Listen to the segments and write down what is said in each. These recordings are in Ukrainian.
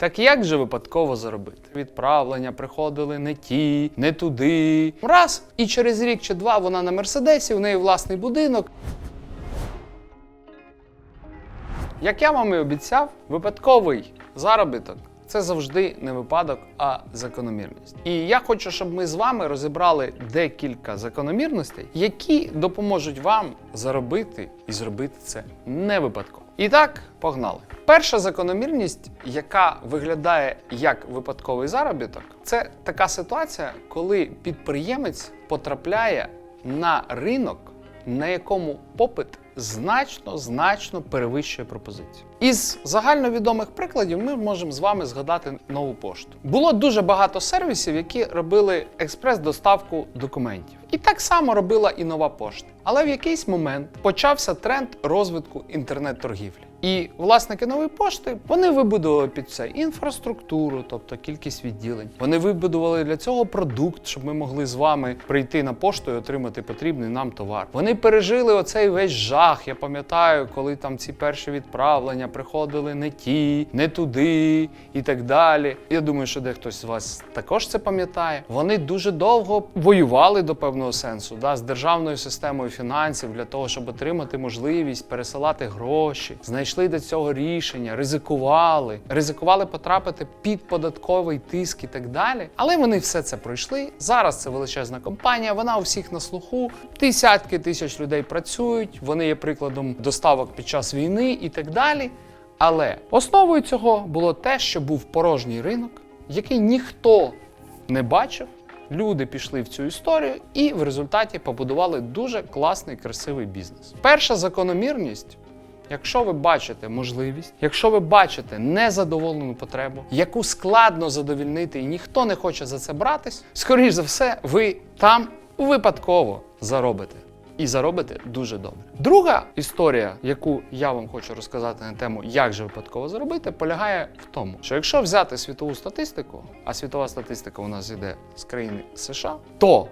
Так як же випадково заробити? Відправлення приходили не ті, не туди. Раз, і через рік чи два вона на мерседесі, у неї власний будинок. Як я вам і обіцяв, випадковий заробіток це завжди не випадок, а закономірність. І я хочу, щоб ми з вами розібрали декілька закономірностей, які допоможуть вам заробити і зробити це не випадково. І так, погнали. Перша закономірність, яка виглядає як випадковий заробіток, це така ситуація, коли підприємець потрапляє на ринок, на якому попит значно значно перевищує пропозицію. Із загальновідомих прикладів ми можемо з вами згадати нову пошту. Було дуже багато сервісів, які робили експрес-доставку документів. І так само робила і нова пошта. Але в якийсь момент почався тренд розвитку інтернет-торгівлі. І власники нової пошти вони вибудували під це інфраструктуру, тобто кількість відділень. Вони вибудували для цього продукт, щоб ми могли з вами прийти на пошту і отримати потрібний нам товар. Вони пережили оцей весь жах. Я пам'ятаю, коли там ці перші відправлення приходили не ті, не туди і так далі. Я думаю, що дехтось з вас також це пам'ятає. Вони дуже довго воювали до певного сенсу да, з державною системою фінансів для того, щоб отримати можливість пересилати гроші. Знайшли до цього рішення, ризикували, ризикували потрапити під податковий тиск і так далі. Але вони все це пройшли. Зараз це величезна компанія. Вона у всіх на слуху. Десятки тисяч людей працюють. Вони є прикладом доставок під час війни і так далі. Але основою цього було те, що був порожній ринок, який ніхто не бачив. Люди пішли в цю історію і в результаті побудували дуже класний, красивий бізнес. Перша закономірність. Якщо ви бачите можливість, якщо ви бачите незадоволену потребу, яку складно задовільнити і ніхто не хоче за це братись, скоріш за все, ви там випадково заробите. І заробите дуже добре. Друга історія, яку я вам хочу розказати на тему, як же випадково заробити, полягає в тому, що якщо взяти світову статистику, а світова статистика у нас йде з країни США, то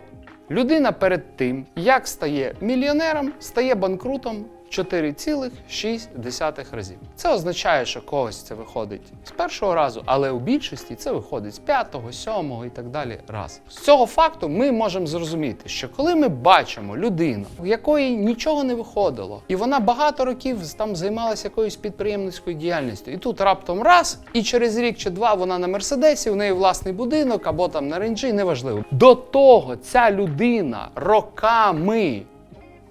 людина перед тим, як стає мільйонером, стає банкрутом 4,6 разів. Це означає, що когось це виходить з першого разу, але у більшості це виходить з п'ятого, сьомого і так далі раз. З цього факту ми можемо зрозуміти, що коли ми бачимо людину, у якої нічого не виходило, і вона багато років там займалася якоюсь підприємницькою діяльністю, і тут раптом раз, і через рік чи два вона на мерседесі, у неї власний будинок або там на ренджі, неважливо. До того ця людина роками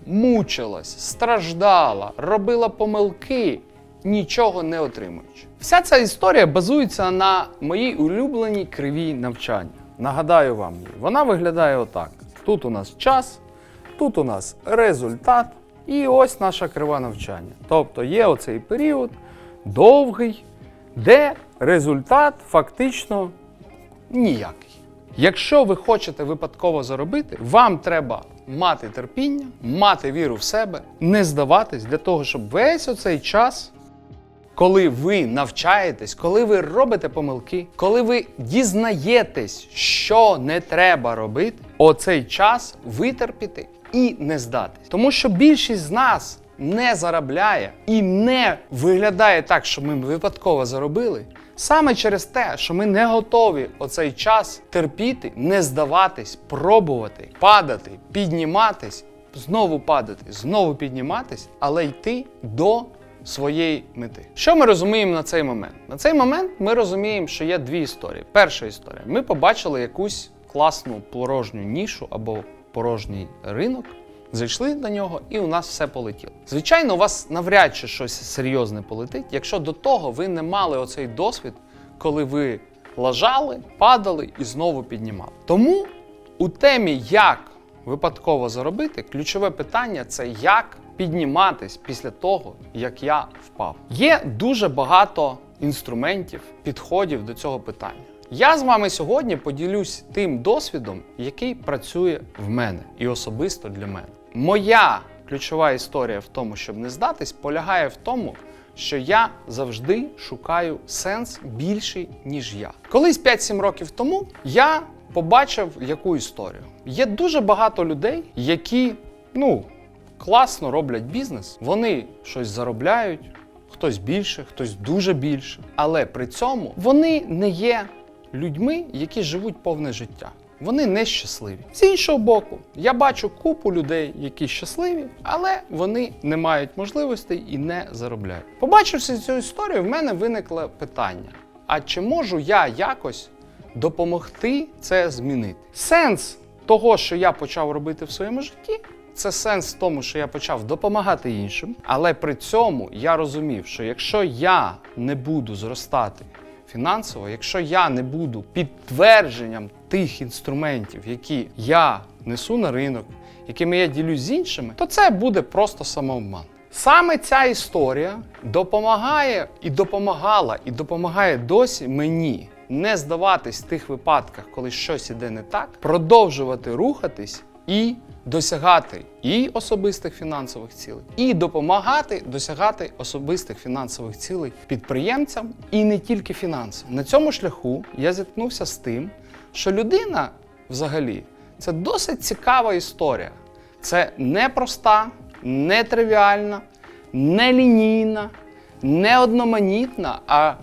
мучилась, страждала, робила помилки, нічого не отримуючи. Вся ця історія базується на моїй улюбленій кривій навчання. Нагадаю вам. Вона виглядає отак: тут у нас час, тут у нас результат, і ось наша крива навчання. Тобто є оцей період довгий, де результат фактично ніякий. Якщо ви хочете випадково заробити, вам треба мати терпіння, мати віру в себе, не здаватись для того, щоб весь оцей час, коли ви навчаєтесь, коли ви робите помилки, коли ви дізнаєтесь, що не треба робити, оцей час витерпіти і не здатись. Тому що більшість з нас не заробляє і не виглядає так, що ми випадково заробили. Саме через те, що ми не готові оцей час терпіти, не здаватись, пробувати, падати, підніматись, знову падати, знову підніматись, але йти до своєї мети. Що ми розуміємо на цей момент? На цей момент ми розуміємо, що є дві історії. Перша історія: ми побачили якусь класну порожню нішу або порожній ринок. Зайшли на нього, і у нас все полетіло. Звичайно, у вас навряд чи щось серйозне полетить, якщо до того ви не мали оцей досвід, коли ви лажали, падали і знову піднімали. Тому у темі, як випадково заробити, ключове питання це як підніматись після того, як я впав. Є дуже багато інструментів, підходів до цього питання. Я з вами сьогодні поділюсь тим досвідом, який працює в мене і особисто для мене. Моя ключова історія в тому, щоб не здатись, полягає в тому, що я завжди шукаю сенс більший, ніж я. Колись 5-7 років тому я побачив яку історію. Є дуже багато людей, які, ну, класно роблять бізнес, вони щось заробляють, хтось більше, хтось дуже більше. Але при цьому вони не є людьми, які живуть повне життя. Вони нещасливі. З іншого боку, я бачу купу людей, які щасливі, але вони не мають можливостей і не заробляють. Побачивши цю історію, в мене виникло питання: а чи можу я якось допомогти це змінити? Сенс того, що я почав робити в своєму житті, це сенс в тому, що я почав допомагати іншим, але при цьому я розумів, що якщо я не буду зростати фінансово, якщо я не буду підтвердженням тих інструментів, які я несу на ринок, якими я ділюсь з іншими, то це буде просто самообман. Саме ця історія допомагає і допомагала, і допомагає досі мені не здаватись в тих випадках, коли щось іде не так, продовжувати рухатись і досягати і особистих фінансових цілей, і допомагати досягати особистих фінансових цілей підприємцям і не тільки фінансовим. На цьому шляху я зіткнувся з тим, що людина взагалі це досить цікава історія. Це непроста, нетривіальна, нелінійна, не одноманітна, а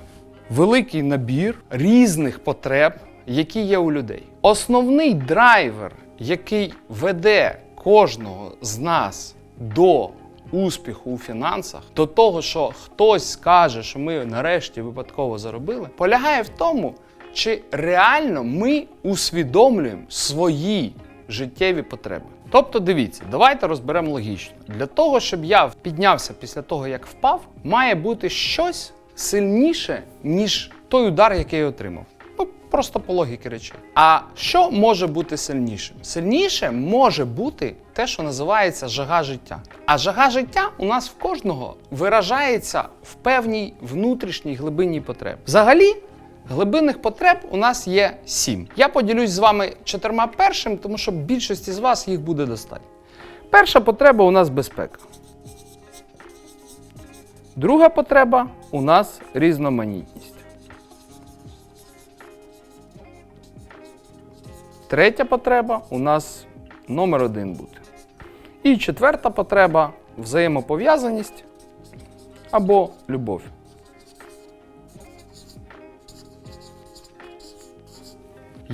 великий набір різних потреб, які є у людей. Основний драйвер, який веде кожного з нас до успіху у фінансах, до того, що хтось скаже, що ми нарешті випадково заробили, полягає в тому, чи реально ми усвідомлюємо свої життєві потреби. Тобто, дивіться, давайте розберемо логічно. Для того, щоб я піднявся після того, як впав, має бути щось сильніше, ніж той удар, який я отримав. Ну, просто по логіки речей. А що може бути сильнішим? Сильніше може бути те, що називається жага життя. А жага життя у нас в кожного виражається в певній внутрішній глибинній потребі. Взагалі, глибинних потреб у нас є сім. Я поділюсь з вами чотирма першим, тому що більшості з вас їх буде достатньо. Перша потреба у нас безпека. Друга потреба у нас різноманітність. Третя потреба у нас номер один бути. І четверта потреба взаємопов'язаність або любов.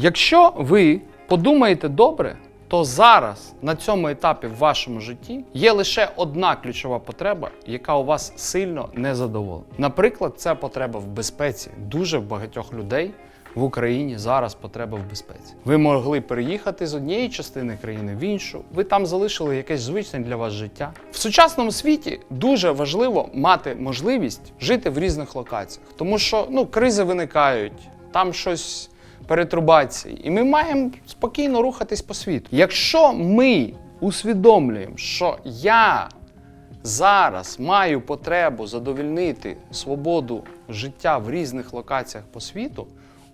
Якщо ви подумаєте добре, то зараз на цьому етапі в вашому житті є лише одна ключова потреба, яка у вас сильно не задоволена. Наприклад, це потреба в безпеці. Дуже багатьох людей в Україні зараз потреба в безпеці. Ви могли переїхати з однієї частини країни в іншу. Ви там залишили якесь звичне для вас життя. В сучасному світі дуже важливо мати можливість жити в різних локаціях, тому що ну кризи виникають, там щось перетрубації, і ми маємо спокійно рухатись по світу. Якщо ми усвідомлюємо, що я зараз маю потребу задовільнити свободу життя в різних локаціях по світу,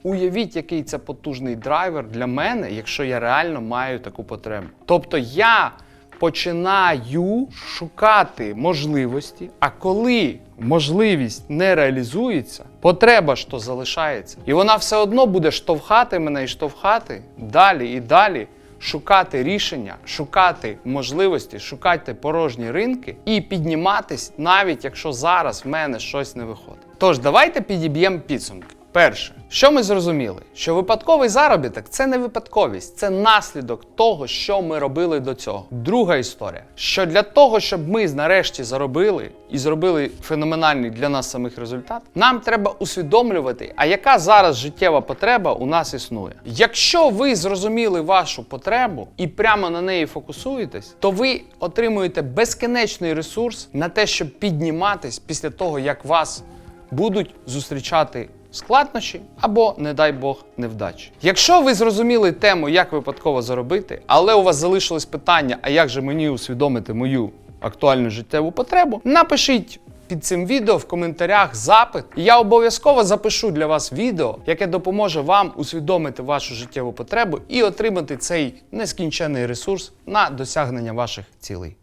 уявіть, який це потужний драйвер для мене, якщо я реально маю таку потребу. Тобто я починаю шукати можливості, а коли можливість не реалізується, потреба ж то залишається. І вона все одно буде штовхати мене і штовхати далі і далі. Шукати рішення, шукати можливості, шукати порожні ринки і підніматись, навіть якщо зараз в мене щось не виходить. Тож давайте підіб'ємо підсумки. Перше, що ми зрозуміли, що випадковий заробіток це не випадковість, це наслідок того, що ми робили до цього. Друга історія, що для того, щоб ми нарешті заробили і зробили феноменальний для нас самих результат, нам треба усвідомлювати, а яка зараз життєва потреба у нас існує. Якщо ви зрозуміли вашу потребу і прямо на неї фокусуєтесь, то ви отримуєте безкінечний ресурс на те, щоб підніматись після того, як вас будуть зустрічати складнощі або, не дай Бог, невдачі. Якщо ви зрозуміли тему, як випадково заробити, але у вас залишилось питання, а як же мені усвідомити мою актуальну життєву потребу, напишіть. Під цим відео в коментарях запит, і я обов'язково запишу для вас відео, яке допоможе вам усвідомити вашу життєву потребу і отримати цей нескінчений ресурс на досягнення ваших цілей.